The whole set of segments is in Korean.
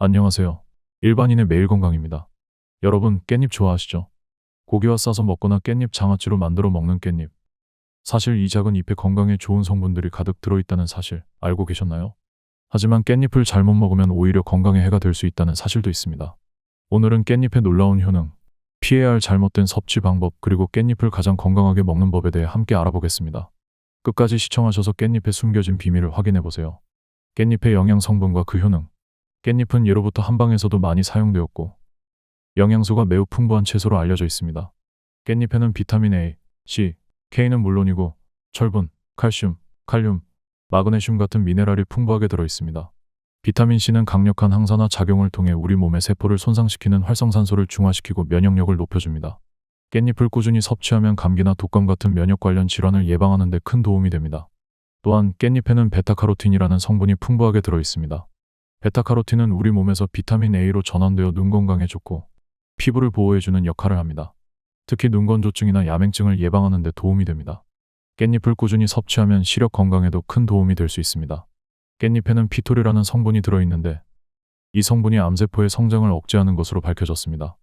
안녕하세요. 일반인의 매일 건강입니다. 여러분, 깻잎 좋아하시죠? 고기와 싸서 먹거나 깻잎 장아찌로 만들어 먹는 깻잎. 사실 이 작은 잎에 건강에 좋은 성분들이 가득 들어있다는 사실 알고 계셨나요? 하지만 깻잎을 잘못 먹으면 오히려 건강에 해가 될 수 있다는 사실도 있습니다. 오늘은 깻잎의 놀라운 효능, 피해야 할 잘못된 섭취 방법, 그리고 깻잎을 가장 건강하게 먹는 법에 대해 함께 알아보겠습니다. 끝까지 시청하셔서 깻잎의 숨겨진 비밀을 확인해 보세요. 깻잎의 영양 성분과 그 효능. 깻잎은 예로부터 한방에서도 많이 사용되었고 영양소가 매우 풍부한 채소로 알려져 있습니다. 깻잎에는 비타민 A, C, K는 물론이고 철분, 칼슘, 칼륨, 마그네슘 같은 미네랄이 풍부하게 들어 있습니다. 비타민 C는 강력한 항산화 작용을 통해 우리 몸의 세포를 손상시키는 활성산소를 중화시키고 면역력을 높여줍니다. 깻잎을 꾸준히 섭취하면 감기나 독감 같은 면역 관련 질환을 예방하는 데 큰 도움이 됩니다. 또한 깻잎에는 베타카로틴이라는 성분이 풍부하게 들어 있습니다. 베타카로틴은 우리 몸에서 비타민 A로 전환되어 눈 건강에 좋고 피부를 보호해주는 역할을 합니다. 특히 눈건조증이나 야맹증을 예방하는 데 도움이 됩니다. 깻잎을 꾸준히 섭취하면 시력 건강에도 큰 도움이 될 수 있습니다. 깻잎에는 피토리라는 성분이 들어있는데 이 성분이 암세포의 성장을 억제하는 것으로 밝혀졌습니다.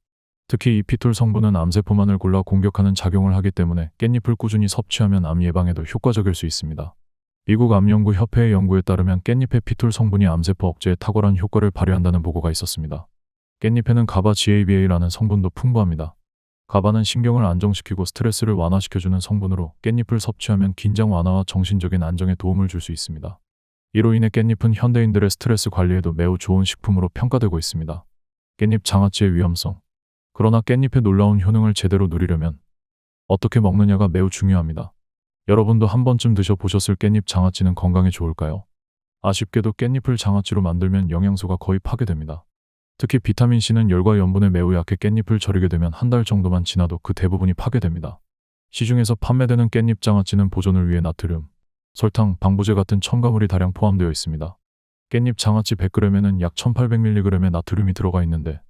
특히 이 피톨 성분은 암세포만을 골라 공격하는 작용을 하기 때문에 깻잎을 꾸준히 섭취하면 암 예방에도 효과적일 수 있습니다. 미국 암연구 협회의 연구에 따르면 깻잎의 피톨 성분이 암세포 억제에 탁월한 효과를 발휘한다는 보고가 있었습니다. 깻잎에는 가바 GABA라는 성분도 풍부합니다. 가바는 신경을 안정시키고 스트레스를 완화시켜주는 성분으로 깻잎을 섭취하면 긴장 완화와 정신적인 안정에 도움을 줄 수 있습니다. 이로 인해 깻잎은 현대인들의 스트레스 관리에도 매우 좋은 식품으로 평가되고 있습니다. 깻잎 장아찌의 위험성. 그러나 깻잎의 놀라운 효능을 제대로 누리려면 어떻게 먹느냐가 매우 중요합니다. 여러분도 한 번쯤 드셔보셨을 깻잎 장아찌는 건강에 좋을까요? 아쉽게도 깻잎을 장아찌로 만들면 영양소가 거의 파괴됩니다. 특히 비타민C는 열과 염분에 매우 약해 깻잎을 절이게 되면 한 달 정도만 지나도 그 대부분이 파괴됩니다. 시중에서 판매되는 깻잎 장아찌는 보존을 위해 나트륨, 설탕, 방부제 같은 첨가물이 다량 포함되어 있습니다. 깻잎 장아찌 100g에는 약 1800mg의 나트륨이 들어가 있는데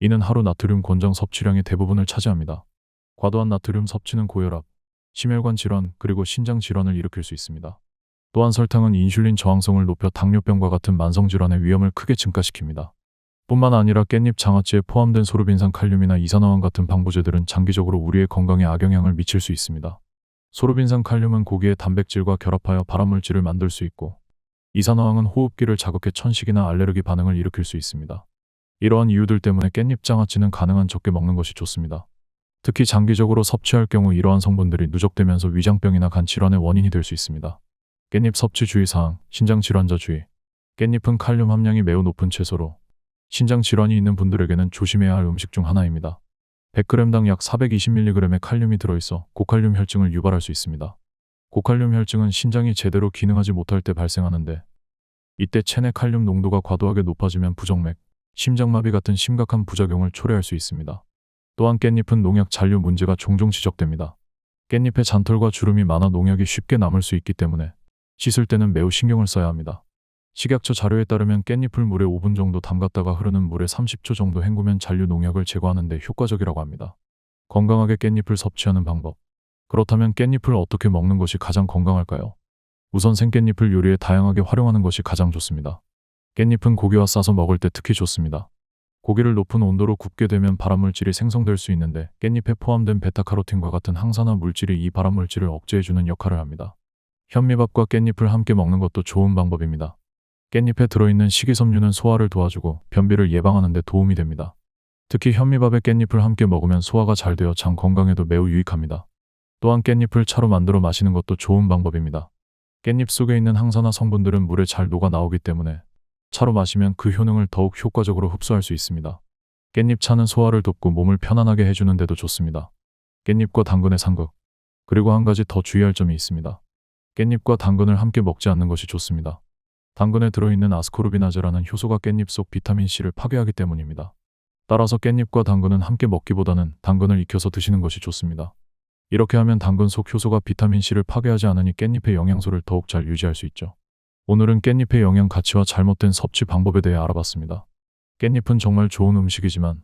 이는 하루 나트륨 권장 섭취량의 대부분을 차지합니다. 과도한 나트륨 섭취는 고혈압, 심혈관 질환 그리고 신장 질환을 일으킬 수 있습니다. 또한 설탕은 인슐린 저항성을 높여 당뇨병과 같은 만성 질환의 위험을 크게 증가시킵니다. 뿐만 아니라 깻잎 장아찌에 포함된 소르빈산 칼륨이나 이산화황 같은 방부제들은 장기적으로 우리의 건강에 악영향을 미칠 수 있습니다. 소르빈산 칼륨은 고기의 단백질과 결합하여 발암물질을 만들 수 있고 이산화황은 호흡기를 자극해 천식이나 알레르기 반응을 일으킬 수 있습니다. 이러한 이유들 때문에 깻잎 장아찌는 가능한 적게 먹는 것이 좋습니다. 특히 장기적으로 섭취할 경우 이러한 성분들이 누적되면서 위장병이나 간 질환의 원인이 될 수 있습니다. 깻잎 섭취 주의사항, 신장 질환자 주의. 깻잎은 칼륨 함량이 매우 높은 채소로 신장 질환이 있는 분들에게는 조심해야 할 음식 중 하나입니다. 100g당 약 420mg의 칼륨이 들어있어 고칼륨 혈증을 유발할 수 있습니다. 고칼륨 혈증은 신장이 제대로 기능하지 못할 때 발생하는데 이때 체내 칼륨 농도가 과도하게 높아지면 부정맥, 심장마비 같은 심각한 부작용을 초래할 수 있습니다. 또한 깻잎은 농약 잔류 문제가 종종 지적됩니다. 깻잎에 잔털과 주름이 많아 농약이 쉽게 남을 수 있기 때문에 씻을 때는 매우 신경을 써야 합니다. 식약처 자료에 따르면 깻잎을 물에 5분 정도 담갔다가 흐르는 물에 30초 정도 헹구면 잔류 농약을 제거하는 데 효과적이라고 합니다. 건강하게 깻잎을 섭취하는 방법. 그렇다면 깻잎을 어떻게 먹는 것이 가장 건강할까요? 우선 생깻잎을 요리에 다양하게 활용하는 것이 가장 좋습니다. 깻잎은 고기와 싸서 먹을 때 특히 좋습니다. 고기를 높은 온도로 굽게 되면 발암물질이 생성될 수 있는데 깻잎에 포함된 베타카로틴과 같은 항산화 물질이 이 발암물질을 억제해주는 역할을 합니다. 현미밥과 깻잎을 함께 먹는 것도 좋은 방법입니다. 깻잎에 들어있는 식이섬유는 소화를 도와주고 변비를 예방하는 데 도움이 됩니다. 특히 현미밥에 깻잎을 함께 먹으면 소화가 잘 되어 장 건강에도 매우 유익합니다. 또한 깻잎을 차로 만들어 마시는 것도 좋은 방법입니다. 깻잎 속에 있는 항산화 성분들은 물에 잘 녹아 나오기 때문에 차로 마시면 그 효능을 더욱 효과적으로 흡수할 수 있습니다. 깻잎 차는 소화를 돕고 몸을 편안하게 해주는 데도 좋습니다. 깻잎과 당근의 상극. 그리고 한 가지 더 주의할 점이 있습니다. 깻잎과 당근을 함께 먹지 않는 것이 좋습니다. 당근에 들어있는 아스코르비나제라는 효소가 깻잎 속 비타민C를 파괴하기 때문입니다. 따라서 깻잎과 당근은 함께 먹기보다는 당근을 익혀서 드시는 것이 좋습니다. 이렇게 하면 당근 속 효소가 비타민C를 파괴하지 않으니 깻잎의 영양소를 더욱 잘 유지할 수 있죠. 오늘은 깻잎의 영양 가치와 잘못된 섭취 방법에 대해 알아봤습니다. 깻잎은 정말 좋은 음식이지만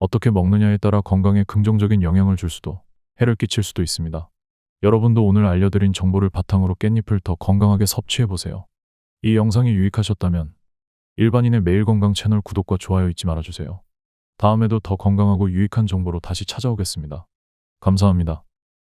어떻게 먹느냐에 따라 건강에 긍정적인 영향을 줄 수도 해를 끼칠 수도 있습니다. 여러분도 오늘 알려드린 정보를 바탕으로 깻잎을 더 건강하게 섭취해 보세요. 이 영상이 유익하셨다면 일반인의 매일 건강 채널 구독과 좋아요 잊지 말아주세요. 다음에도 더 건강하고 유익한 정보로 다시 찾아오겠습니다. 감사합니다.